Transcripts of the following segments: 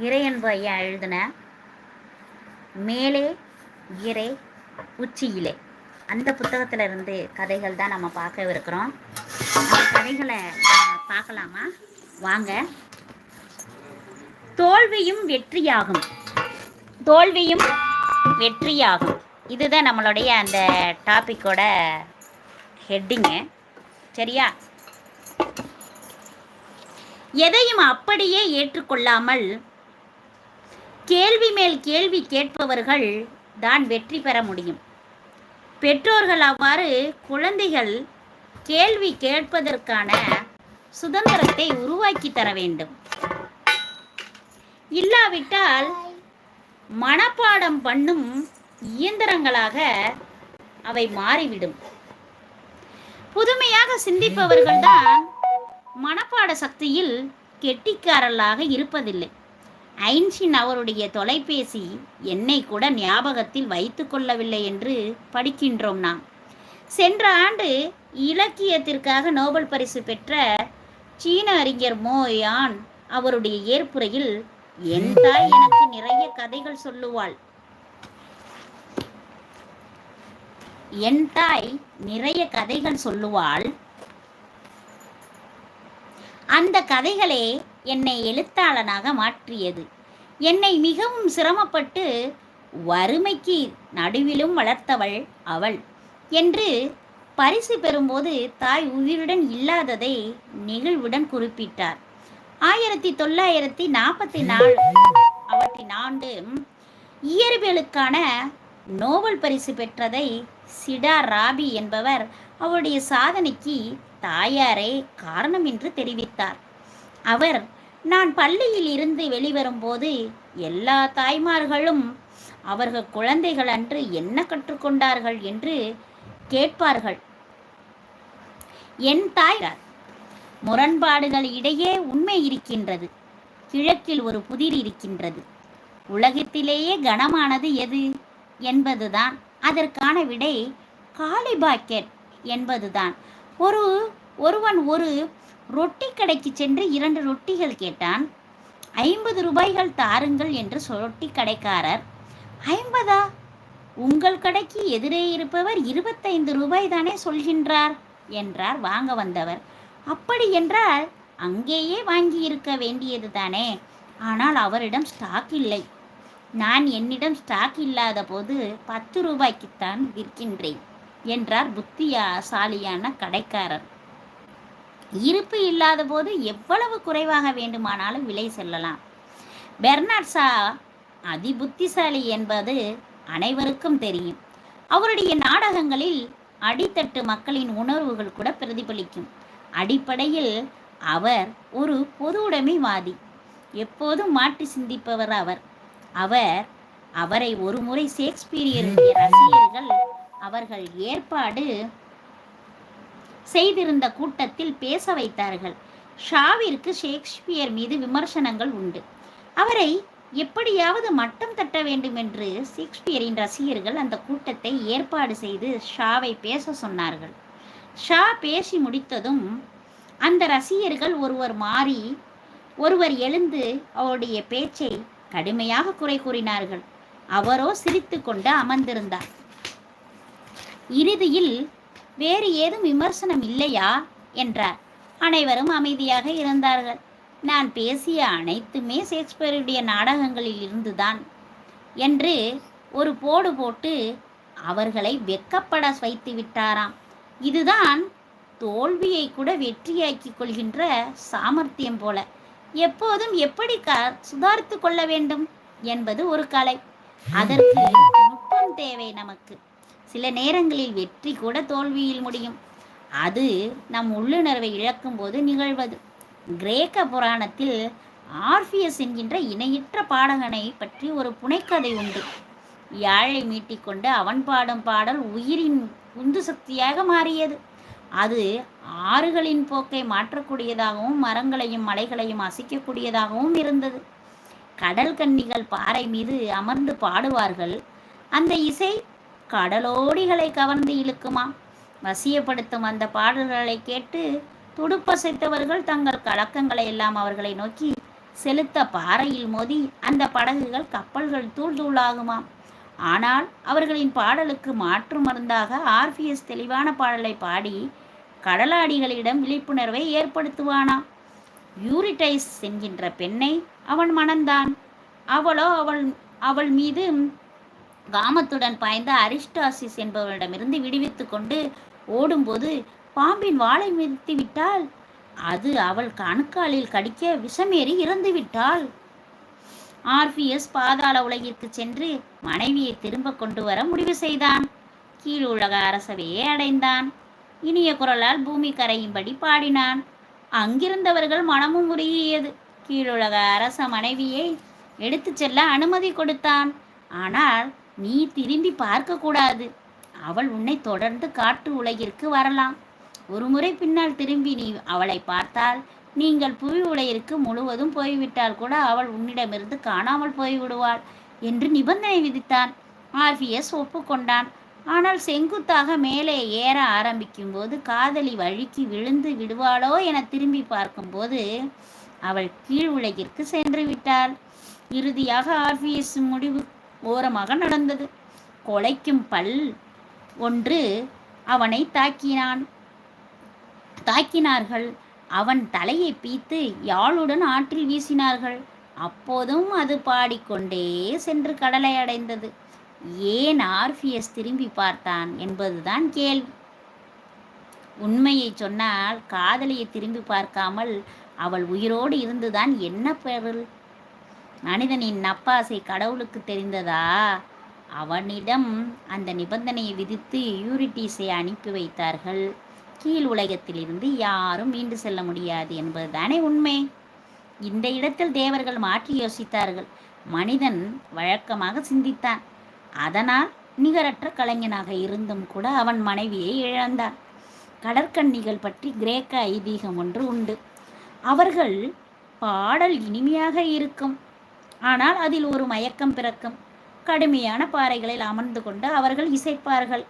இறையன்பு ஐயா எழுதின மேலே இறை உச்சியிலே. அந்த புத்தகத்தில் இருந்து கதைகள் தான் நம்ம பார்க்கவிருக்கிறோம். அந்த கதைகளை பார்க்கலாமா? வாங்க. தோல்வியும் வெற்றியாகும். தோல்வியும் வெற்றியாகும். இதுதான் நம்மளுடைய அந்த டாப்பிக்கோட ஹெட்டிங்கு. சரியா? எதையும் அப்படியே ஏற்றுக்கொள்ளாமல் கேள்வி மேல் கேள்வி கேட்பவர்கள் தான் வெற்றி பெற முடியும். பெற்றோர்கள் அவ்வாறு குழந்தைகள் கேள்வி கேட்பதற்கான சுதந்திரத்தை உருவாக்கி தர வேண்டும். இல்லாவிட்டால் மனப்பாடம் பண்ணும் இயந்திரங்களாக அவை மாறிவிடும். புதுமையாக சிந்திப்பவர்கள்தான் மனப்பாட சக்தியில் கெட்டிக்காரர்களாக இருப்பதில்லை. ஐன்ஷின் அவருடைய தொலைபேசி என்னை கூட ஞாபகத்தில் வைத்து கொள்ளவில்லை என்று படிக்கின்றோம் நாம். சென்ற ஆண்டு இலக்கியத்திற்காக நோபல் பரிசு பெற்ற சீன அறிஞர் மோயான் அவருடைய ஏற்புரையில் என் தாய் எனக்கு நிறைய கதைகள் சொல்லுவாள். என் தாய் நிறைய கதைகள் சொல்லுவாள். அந்த கதைகளே என்னை எழுத்தாளனாக மாற்றியது. என்னை மிகவும் சிரமப்பட்டு வறுமைக்கு நடுவிலும் வளர்த்தவள் அவள் என்று பரிசு பெறும்போது தாய் உயிருடன் இல்லாததை நெகிழ்வுடன் குறிப்பிட்டார். ஆயிரத்தி தொள்ளாயிரத்தி நாற்பத்தி நாலு அவற்றின் ஆண்டு இயற்பியலுக்கான நோபல் பரிசு பெற்றதை சிடா ராபி என்பவர் அவருடைய சாதனைக்கு தாயாரே காரணம் என்று தெரிவித்தார். அவர் நான் பள்ளியில் இருந்து வெளிவரும்போது எல்லா தாய்மார்களும் அவர்கள் குழந்தைகள் அன்று என்ன கற்றுக்கொண்டார்கள் என்று கேட்பார்கள். என் தாய் முரண்பாடுகள் இடையே உண்மை இருக்கின்றது. கிழக்கில் ஒரு புதிர் இருக்கின்றது. உலகத்திலேயே கனமானது எது என்பதுதான். அதற்கான விடை காலி பாக்கெட் என்பதுதான். ஒரு ஒருவன் ஒரு ரொட்டி கடைக்கு சென்று இரண்டு ரொட்டிகள் கேட்டான். ஐம்பது ரூபாய்கள் தாருங்கள் என்று ரொட்டி கடைக்காரர் ஐம்பதா? உங்கள் கடைக்கு எதிரே இருப்பவர் இருபத்தைந்து ரூபாய் தானே சொல்கின்றார் என்றார் வாங்க வந்தவர். அப்படி என்றால் அங்கேயே வாங்கி இருக்க வேண்டியது தானே ஆனால் அவரிடம் ஸ்டாக் இல்லை. நான் என்னிடம் ஸ்டாக் இல்லாத போது பத்து ரூபாய்க்குத்தான் விற்கின்றேன் என்றார் புத்தியாசாலியான கடைக்காரர். இருப்பு இல்லாத போது எவ்வளவு குறைவாக வேண்டுமானாலும் விலை செல்லலாம். பெர்னாட்ஸா அதிபுத்திசாலி என்பது அனைவருக்கும் தெரியும். அவருடைய நாடகங்களில் அடித்தட்டு மக்களின் உணர்வுகள் கூட பிரதிபலிக்கும். அடிப்படையில் அவர் ஒரு பொது உடைமைவாதி. எப்போதும் மாற்றி சிந்திப்பவர் அவர். அவர் அவரை ஒருமுறை ஷேக்ஸ்பியருடைய ரசிகர்கள் அவர்கள் ஏற்பாடு செய்திருந்த கூட்டத்தில் பேச வைத்தார்கள். ஷாவிற்கு ஷேக்ஸ்பியர் மீது விமர்சனங்கள் உண்டு. அவரை எப்படியாவது மட்டம் தட்ட வேண்டும் என்று ஷேக்ஸ்பியரின் ரசிகர்கள் அந்த கூட்டத்தை ஏற்பாடு செய்து ஷாவை பேச சொன்னார்கள். ஷா பேசி முடித்ததும் அந்த ரசிகர்கள் ஒருவர் மாறி ஒருவர் எழுந்து அவருடைய பேச்சை கடுமையாக குறை கூறினார்கள். அவரோ சிரித்து கொண்டு அமர்ந்திருந்தார். இறுதியில் வேறு ஏதும் விமர்சனம் இல்லையா? என்றார். அனைவரும் அமைதியாக இருந்தார்கள். நான் பேசிய அனைத்துமே ஷேக்ஸ்பியருடைய நாடகங்களில் இருந்துதான் என்று ஒரு போடு போட்டு அவர்களை வெக்கப்பட வைத்து விட்டாராம். இதுதான் தோல்வியை கூட வெற்றியாக்கி கொள்கின்ற சாமர்த்தியம் போல. எப்போதும் எப்படி க சுதாரித்து கொள்ள வேண்டும் என்பது ஒரு கலை. அதற்கு நுட்பம் தேவை நமக்கு. சில நேரங்களில் வெற்றி கூட தோல்வியில் முடியும். அது நம் உள்ளுணர்வை இழக்கும் போது நிகழ்வது. கிரேக்க புராணத்தில் ஆர்பியஸ் என்கின்ற இணையற்ற பாடகனை பற்றி ஒரு புனைக்கதை உண்டு. யாழை மீட்டிக்கொண்டு அவன் பாடும் பாடல் உயிரின் உந்து சக்தியாக மாறியது. அது ஆறுகளின் போக்கை மாற்றக்கூடியதாகவும் மரங்களையும் மலைகளையும் அசைக்கக்கூடியதாகவும் இருந்தது. கடல் கன்னிகள் பாறை மீது அமர்ந்து பாடுவார்கள். அந்த இசை கடலோடிகளை கவர்ந்து இழுக்குமா? வசியப்படுத்தும் அந்த பாடல்களை கேட்டு துடுப்பசைத்தவர்கள் தங்கள் கலக்கங்களை எல்லாம் அவர்களை நோக்கி செலுத்த பாறையில் மோதி அந்த படகுகள் கப்பல்கள் தூள் தூளாகுமாம். ஆனால் அவர்களின் பாடலுக்கு மாற்று மருந்தாக ஆர்பிஎஸ் தெளிவான பாடலை பாடி கடலாடிகளிடம் விழிப்புணர்வை ஏற்படுத்துவானாம் யூரிடைஸ் என்கின்ற பெண்ணை அவன் மணந்தான். அவளோ அவள் அவள் மீது காமத்துடன் பாய்ந்த அரிஸ்டாசிஸ் என்பவரிடமிருந்து விடுவித்து கொண்டு ஓடும்போது பாம்பின் வாளை மிதித்து விட்டால் அது அவள் கணுக்காலில் கடிக்க விஷமேறி இறந்து விட்டாள். ஆர்பிஎஸ் பாதாள உலகிற்கு சென்று மனைவியை திரும்ப கொண்டு வர முடிவு செய்தான். கீழுலக அரசவையை அடைந்தான். இனிய குரலால் பூமி கரையும்படி பாடினான். அங்கிருந்தவர்கள் மனமும் உருகியது. கீழுலக அரச மனைவியை எடுத்துச் செல்ல அனுமதி கொடுத்தான். ஆனால் நீ திரும்பி பார்க்கக்கூடாது. அவள் உன்னை தொடர்ந்து காட்டு உலகிற்கு வரலாம். ஒரு முறை பின்னால் திரும்பி நீ அவளை பார்த்தால் நீங்கள் புவி உலகிற்கு முழுவதும் போய்விட்டால் கூட அவள் உன்னிடமிருந்து காணாமல் போய்விடுவாள் என்று நிபந்தனை விதித்தான். ஆர்பிஎஸ் ஒப்புக்கொண்டான். ஆனால் செங்குத்தாக மேலே ஏற ஆரம்பிக்கும் போது காதலி வழுக்கி விழுந்து விடுவாளோ என திரும்பி பார்க்கும்போது அவள் கீழ் உலகிற்கு சென்று விட்டாள். இறுதியாக ஆர்பிஎஸ் முடிவு ஓரமாக நடந்தது. கொலைக்கும் பல் ஒன்று அவனை தாக்கினான். தாக்கினார்கள். அவன் தலையை பீத்து யாழுடன் ஆற்றில் வீசினார்கள். அப்போதும் அது பாடிக்கொண்டே சென்று கடலை அடைந்தது. ஏன் ஆர்பிஎஸ் திரும்பி பார்த்தான் என்பதுதான் கேள்வி. உண்மையை சொன்னால் காதலியை திரும்பி பார்க்காமல் அவள் உயிரோடு இருந்துதான் என்ன பெருள் மனிதனின் நப்பாசை கடவுளுக்கு தெரிந்ததா? அவனிடம் அந்த நிபந்தனையை விதித்து யூரிட்டீஸை அனுப்பி வைத்தார்கள். கீழ் உலகத்திலிருந்து யாரும் மீண்டு செல்ல முடியாது என்பதுதானே உண்மை? இந்த இடத்தில் தேவர்கள் மாற்றி யோசித்தார்கள். மனிதன் வழக்கமாக சிந்தித்தான். அதனால் நிகரற்ற கலைஞனாக இருந்தும் கூட அவன் மனைவியை இழந்தான். கடற்கன்னிகள் பற்றி கிரேக்க ஐதீகம் ஒன்று உண்டு. அவர்கள் பாடல் இனிமையாக இருக்கும். ஆனால் அதில் ஒரு மயக்கம் பிறக்கும். கடுமையான பாறைகளில் அமர்ந்து கொண்டு அவர்கள் இசைப்பார்கள்.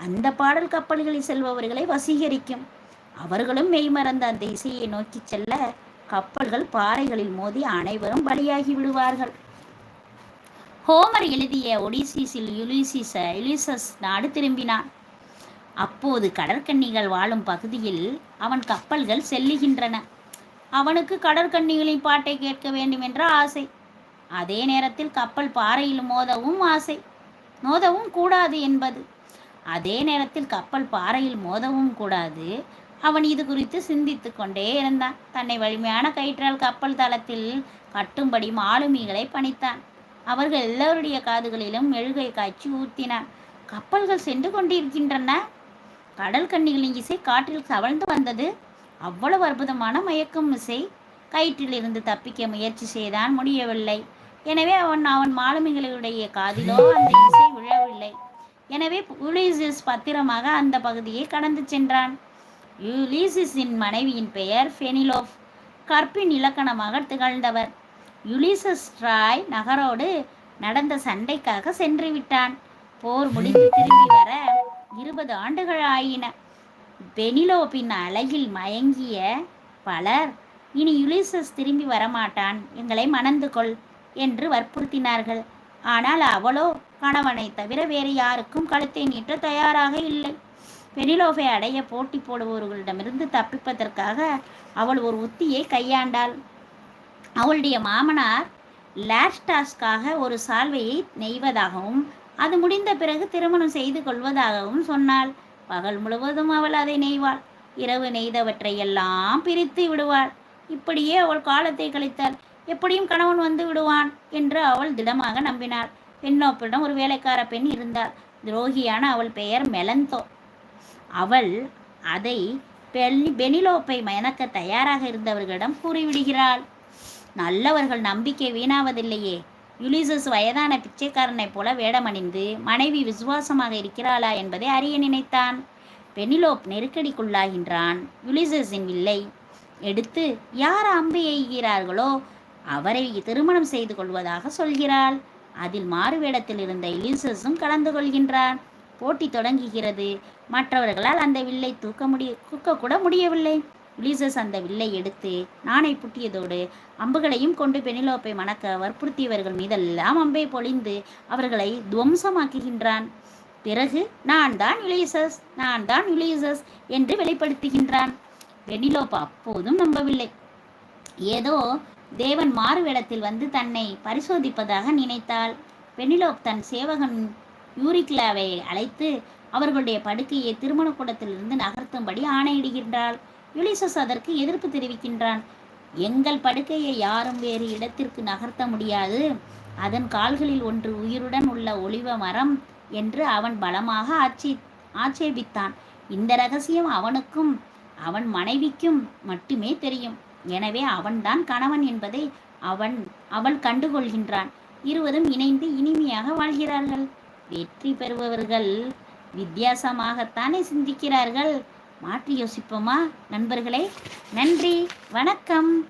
அந்த பாடல் கப்பல்களில் செல்பவர்களை வசீகரிக்கும். அவர்களும் மெய்மறந்த அந்த இசையை நோக்கி செல்ல கப்பல்கள் பாறைகளில் மோதி அனைவரும் பலியாகி விடுவார்கள். ஹோமர் எழுதிய ஒடிசிஸில் யுலிசிச யுலிசஸ் நாடு திரும்பினான். அப்போது கடற்கன்னிகள் வாழும் பகுதியில் அவன் கப்பல்கள் செல்லுகின்றன. அவனுக்கு கடற்கன்னிகளின் பாட்டை கேட்க வேண்டும் என்ற ஆசை. அதே நேரத்தில் கப்பல் பாறையில் மோதவும் ஆசை. மோதவும் கூடாது என்பது. அதே நேரத்தில் கப்பல் பாறையில் மோதவும் கூடாது. அவன் இது குறித்து சிந்தித்து கொண்டே இருந்தான். தன்னை வலிமையான கயிற்றால் கப்பல் தளத்தில் கட்டும்படி மாலுமிகளை பணித்தான். அவர்கள் எல்லோருடைய காதுகளிலும் மெழுகை காய்ச்சி ஊத்தினான். கப்பல்கள் சென்று கொண்டிருக்கின்றன. கடல் கன்னிகளின் இசை காற்றில் கவழ்ந்து வந்தது. அவ்வளவு அற்புதமான மயக்கும் இசை. கயிற்றிலிருந்து தப்பிக்க முயற்சி செய்தான் முடியவில்லை. எனவே அவன் அவன் மாலுமிகளுடைய காதிலோ அந்த இசை விழவில்லை. எனவே யூலிசிஸ் பத்திரமாக அந்த பகுதியை கடந்து சென்றான். யூலிசிஸின் மனைவியின் பெயர் ஃபெனிலோஃப். கற்பின் இலக்கணமாக திகழ்ந்தவர். யுலிசஸ் ட்ராய் நகரோடு நடந்த சண்டைக்காக சென்று விட்டான். போர் முடிந்து திரும்பி வர இருபது ஆண்டுகள் ஆயின. பெனிலோப்பின் அழகில் மயங்கிய பலர் இனி யுலிசஸ் திரும்பி வரமாட்டான். எங்களை மணந்து கொள். என்று வற்புறுத்தினார்கள். ஆனால் அவளோ கணவனை தவிர வேறு யாருக்கும் கழுத்தை நீட்ட தயாராக இல்லை. பெனிலோஃபை அடைய போட்டி போடுபவர்களிடமிருந்து தப்பிப்பதற்காக அவள் ஒரு உத்தியை கையாண்டாள். அவளுடைய மாமனார் லாஸ்டாஸ்க்காக ஒரு சால்வையை நெய்வதாகவும் அது முடிந்த பிறகு திருமணம் செய்து கொள்வதாகவும் சொன்னாள். பகல் முழுவதும் அவள் அதை நெய்வாள். இரவு நெய்தவற்றை எல்லாம் பிரித்து விடுவாள். இப்படியே அவள் காலத்தை கழித்தாள். எப்படியும் கணவன் வந்து விடுவான் என்று அவள் திடமாக நம்பினாள். பெண்ணோப்பிடம் ஒரு வேலைக்கார பெண் இருந்தாள். துரோகியான அவள் பெயர் மெலந்தோ. அவள் அதை பெனி பெனிலோப்பை மயனக்க தயாராக இருந்தவர்களிடம் கூறிவிடுகிறாள். நல்லவர்கள் நம்பிக்கை வீணாவதில்லையே. யுலிசஸ் வயதான பிச்சைக்காரனைப் போல வேடமணிந்து மனைவி விசுவாசமாக இருக்கிறாளா என்பதை அறிய நினைத்தான். பெனிலோப் நெருக்கடிக்குள்ளாகின்றான். யுலிசஸின் வில்லை எடுத்து யார் அம்பு எய்கிறார்களோ அவரை திருமணம் செய்து கொள்வதாக சொல்கிறாள். அதில் மாறுவேடத்தில் இருந்த எலிசஸும் கலந்து கொள்கின்றான். போட்டி தொடங்குகிறது. மற்றவர்களால் அந்த வில்லை தூக்க முடிய தூக்க கூட முடியவில்லை. லீசஸ் அந்த வில்லை எடுத்து நாணை புட்டியதோடு அம்புகளையும் கொண்டு பெனிலோப்பை மணக்க வற்புறுத்தியவர்கள் மீதெல்லாம் அம்பை பொழிந்து அவர்களை துவம்சமாக்குகின்றான். பிறகு நான் தான் யுலிசஸ் நான் தான் யுலிசஸ் என்று வெளிப்படுத்துகின்றான். பெனிலோப் அப்போதும் நம்பவில்லை. ஏதோ தேவன் மாறுவேடத்தில் வந்து தன்னை பரிசோதிப்பதாக நினைத்தாள். பெனிலோக் தன் சேவகன் யூரிக்லாவை அழைத்து அவர்களுடைய படுக்கையை திருமண கூடத்திலிருந்து நகர்த்தும்படி ஆணையிடுகின்றாள். யுலிசஸ் அதற்கு எதிர்ப்பு தெரிவிக்கின்றான். எங்கள் படுக்கையை யாரும் வேறு இடத்திற்கு நகர்த்த முடியாது. அதன் கால்களில் ஒன்று உயிருடன் உள்ள ஒளிவ மரம் என்று அவன் பலமாக ஆட்சி ஆட்சேபித்தான். இந்த ரகசியம் அவனுக்கும் அவன் மனைவிக்கும் மட்டுமே தெரியும். எனவே அவன்தான் கணவன் என்பதை அவன் அவள் கண்டுகொள்கின்றான். இருவரும் இணைந்து இனிமையாக வாழ்கிறார்கள். வெற்றி பெறுபவர்கள் வித்தியாசமாகத்தானே சிந்திக்கிறார்கள். மாற்றி யோசிப்போமா நண்பர்களே? நன்றி வணக்கம்.